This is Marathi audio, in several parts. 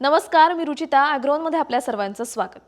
नमस्कार मी रुचिता ॲग्रोनमध्ये आपल्या सर्वांचं स्वागत.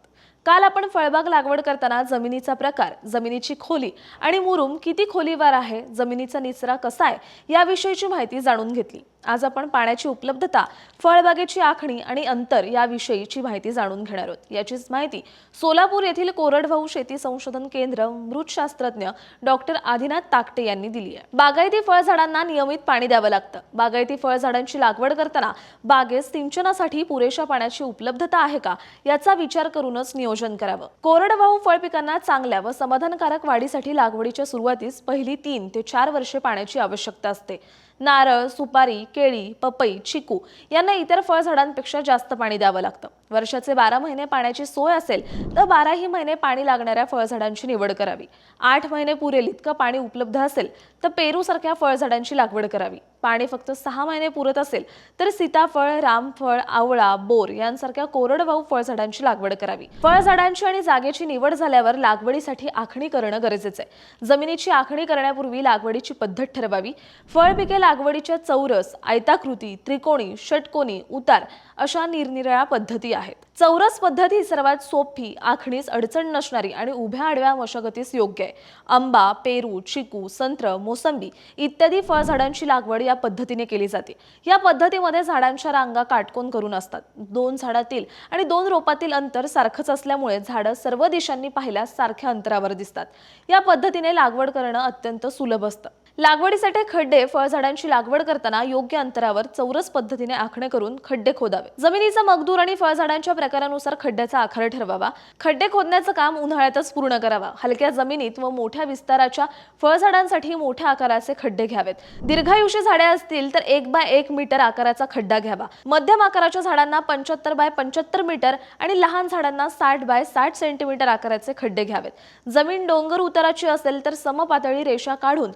काल आपण फळबाग लागवड करताना जमिनीचा प्रकार जमिनीची खोली आणि मुरुम किती खोलीवर आहे जमिनीचा निचरा कसा आहे याविषयीची माहिती जाणून घेतली. आज आपण पाण्याची उपलब्धता फळबागेची आखणी आणि अंतर याविषयीची माहिती जाणून घेणार आहोत. याचीच माहिती सोलापूर येथील कोरडवाहू शेती संशोधन केंद्र मृतशास्त्रज्ञ डॉक्टर आदिनाथ ताकटे यांनी दिली आहे. बागायती फळझाडांना नियमित पाणी द्यावं लागतं. बागायती फळझाडांची लागवड करताना बागेस सिंचनासाठी पुरेशा पाण्याची उपलब्धता आहे का याचा विचार करूनच नियोजन करावं. कोरडवाहू फळ पिकांना चांगल्या व समाधानकारक वाढीसाठी लागवडीच्या सुरुवातीस पहिली तीन ते चार वर्षे पाण्याची आवश्यकता असते. नारळ सुपारी केळी पपई चिकू यांना इतर फळझाडांपेक्षा जास्त पाणी द्यावं लागतं. वर्षाचे बारा महिने पाण्याची सोय असेल तर बाराही महिने पाणी लागणाऱ्या फळझाडांची निवड करावी. आठ महिने पुरेल इतकं पाणी उपलब्ध असेल तर पेरूसारख्या फळझाडांची लागवड करावी. पाणी फक्त सहा महिने पुरत असेल तर सीताफळ रामफळ आवळा बोर यांसारख्या कोरडवाहू फळझाडांची लागवड करावी. फळझाडांची आणि जागेची निवड झाल्यावर लागवडीसाठी आखणी करणं गरजेचं आहे. जमिनीची आखणी करण्यापूर्वी लागवडीची पद्धत ठरवावी. फळ पिके लागवडीच्या चौरस आयताकृती त्रिकोणी षटकोनी उतार अशा निरनिराळ्या पद्धती आहेत. चौरस पद्धत ही सर्वात सोपी आखणीस अडचण नसणारी आणि उभ्या आडव्या मशागतीस योग्य आहे. आंबा पेरू चिकू संत्र मोसंबी इत्यादी फळझाडांची लागवड या पद्धतीने केली जाते. या पद्धतीमध्ये झाडांच्या रांगा काटकोन करून असतात. दोन झाडातील आणि दोन रोपातील अंतर सारखंच असल्यामुळे झाडं सर्व दिशांनी पाहिल्यास सारख्या अंतरावर दिसतात. या पद्धतीने लागवड करणं अत्यंत सुलभ असतं. लागवडीसाठी खड्डे फळझाडांची लागवड करताना योग्य अंतरावर चौरस पद्धतीने आखणे करून खड्डे खोदावे. जमिनीचा मगदूर आणि फळझाडांच्या प्रकारानुसार खड्ड्याचा आकार ठरवावा. खड्डे खोदण्याचं काम उन्हाळ्यातच पूर्ण करावा. हलक्या जमिनीत व मोठ्या विस्ताराच्या फळझाडांसाठी मोठ्या आकाराचे खड्डे घ्यावेत. दीर्घायुषी झाडे असतील तर एक बाय एक मीटर आकाराचा खड्डा घ्यावा. मध्यम आकाराच्या झाडांना पंच्याहत्तर बाय पंच्याहत्तर मीटर आणि लहान झाडांना साठ बाय साठ सेंटीमीटर आकाराचे खड्डे घ्यावेत. जमीन डोंगर उताराची असेल तर समपातळी रेषा काढून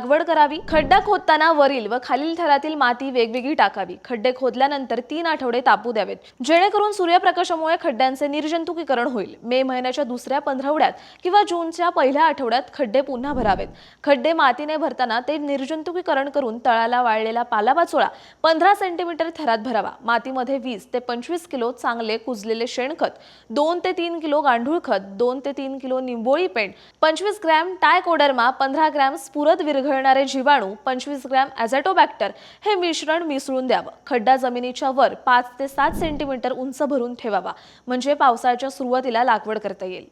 लागवड करावी खड्डा खोदताना वरील व खालील थरातील माती वेगवेगळी टाकावी. खड्डे खोदल्यानंतर तीन आठवडे तापू द्यावेत. जेणेकरून सूर्यप्रकाशामुळे खड्ड्यांचे निर्जंतुकीकरण होईल. मे महिन्याच्या दुसऱ्या पंधरवड्यात किंवा जूनच्या पहिल्या आठवड्यात खड्डे पुन्हा भरावेत. खड्डे मातीने भरताना ते निर्जंतुकीकरण करून तळाला वाळलेला पालापाचोळा पंधरा सेंटीमीटर थरात भरावा. मातीमध्ये वीस ते पंचवीस किलो चांगले कुजलेले शेणखत दोन ते तीन किलो गांडूळ खत दोन ते तीन किलो निंबोळी पेंट पंचवीस ग्रॅम टायकोडर्मा पंधरा ग्रॅम स्फुरद विरघळणारे जीवाणू पंचवीस ग्रॅम ॲझॅटोबॅक्टर हे मिश्रण मिसळून द्यावं. खड्डा जमिनीच्या वर पाच ते सात सेंटीमीटर उंच भरून ठेवावा. म्हणजे पावसाळ्याच्या सुरुवातीला लागवड करता येईल.